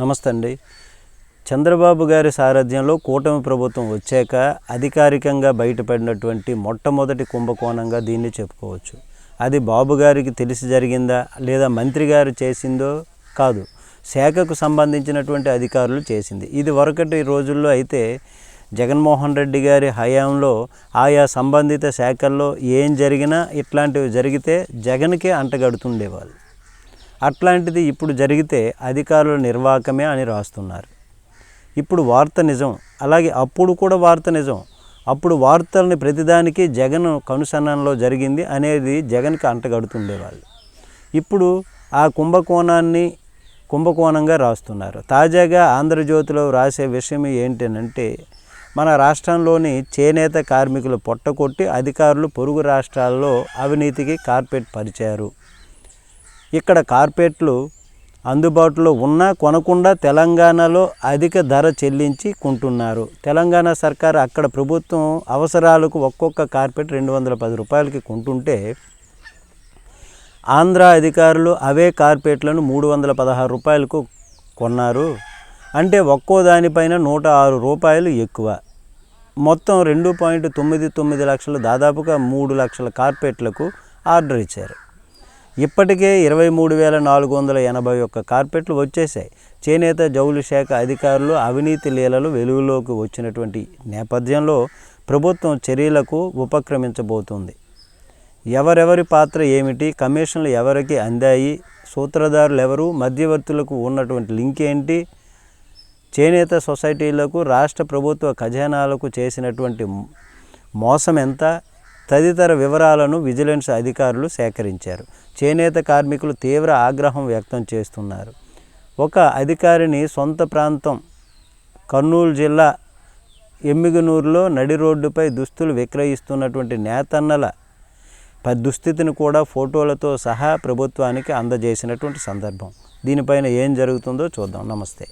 నమస్తే అండి. చంద్రబాబు గారి సారథ్యంలో కూటమి ప్రభుత్వం వచ్చాక అధికారికంగా బయటపడినటువంటి మొట్టమొదటి కుంభకోణంగా దీన్ని చెప్పుకోవచ్చు. అది బాబు గారికి తెలిసి జరిగిందా? లేదా మంత్రి గారు చేసిందో కాదు. శాఖకు సంబంధించినటువంటి అధికారులు చేసింది. ఇది వరకటి రోజుల్లో అయితే జగన్మోహన్ రెడ్డి గారి హయాంలో ఆయా సంబంధిత శాఖల్లో ఏం జరిగినా ఇట్లాంటివి జరిగితే జగన్కే అంటగడుతుండేవాళ్ళు. అట్లాంటిది ఇప్పుడు జరిగితే అధికారుల నిర్వాహకమే అని రాస్తున్నారు. ఇప్పుడు వార్త నిజం అలాగే అప్పుడు కూడా వార్త నిజం. అప్పుడు వార్తల్ని ప్రతిదానికి జగన్ కనుసన్నలో జరిగింది అనేది జగన్కి అంటగడుతుండేవాళ్ళు. ఇప్పుడు ఆ కుంభకోణాన్ని కుంభకోణంగా రాస్తున్నారు. తాజాగా ఆంధ్రజ్యోతిలో రాసే విషయం ఏంటంటే మన రాష్ట్రంలోని చేనేత కార్మికులు పొట్టకొట్టి అధికారులు పొరుగు రాష్ట్రాల్లో అవినీతికి కార్పెట్ పరిచారు. ఇక్కడ కార్పెట్లు అందుబాటులో ఉన్నా కొనకుండా తెలంగాణలో అధిక ధర చెల్లించి కొంటున్నారు. తెలంగాణ సర్కారు అక్కడ ప్రభుత్వం అవసరాలకు ఒక్కొక్క కార్పెట్ రెండు వందల పది రూపాయలకి కొంటుంటే ఆంధ్ర అధికారులు అవే కార్పెట్లను మూడు వందల పదహారు రూపాయలకు కొన్నారు. అంటే ఒక్కో దానిపైన నూట ఆరు రూపాయలు ఎక్కువ. మొత్తం రెండు పాయింట్ తొమ్మిది తొమ్మిది లక్షలు దాదాపుగా మూడు లక్షల కార్పెట్లకు ఆర్డర్ ఇచ్చారు. ఇప్పటికే ఇరవై మూడు వేల నాలుగు వందల ఎనభై ఒక్క కార్పెట్లు వచ్చేసాయి చేనేత జౌళి శాఖ అధికారులు అవినీతి లీలలు వెలుగులోకి వచ్చినటువంటి నేపథ్యంలో ప్రభుత్వం చర్యలకు ఉపక్రమించబోతుంది. ఎవరెవరి పాత్ర ఏమిటి కమిషన్లు ఎవరికి అందాయి సూత్రధారులు ఎవరు మధ్యవర్తులకు ఉన్నటువంటి లింక్ ఏంటి చేనేత సొసైటీలకు రాష్ట్ర ప్రభుత్వ ఖజానాలకు చేసినటువంటి మోసం ఎంత తదితర వివరాలను విజిలెన్స్ అధికారులు సేకరించారు. చేనేత కార్మికులు తీవ్ర ఆగ్రహం వ్యక్తం చేస్తున్నారు. ఒక అధికారిని సొంత ప్రాంతం కర్నూలు జిల్లా ఎమ్మిగనూరులో నడి రోడ్డుపై దుస్తులు విక్రయిస్తున్నటువంటి నేతన్నల ప- దుస్థితిని కూడా ఫోటోలతో సహా ప్రభుత్వానికి అందజేసినటువంటి సందర్భం. దీనిపైన ఏం జరుగుతుందో చూద్దాం. నమస్తే.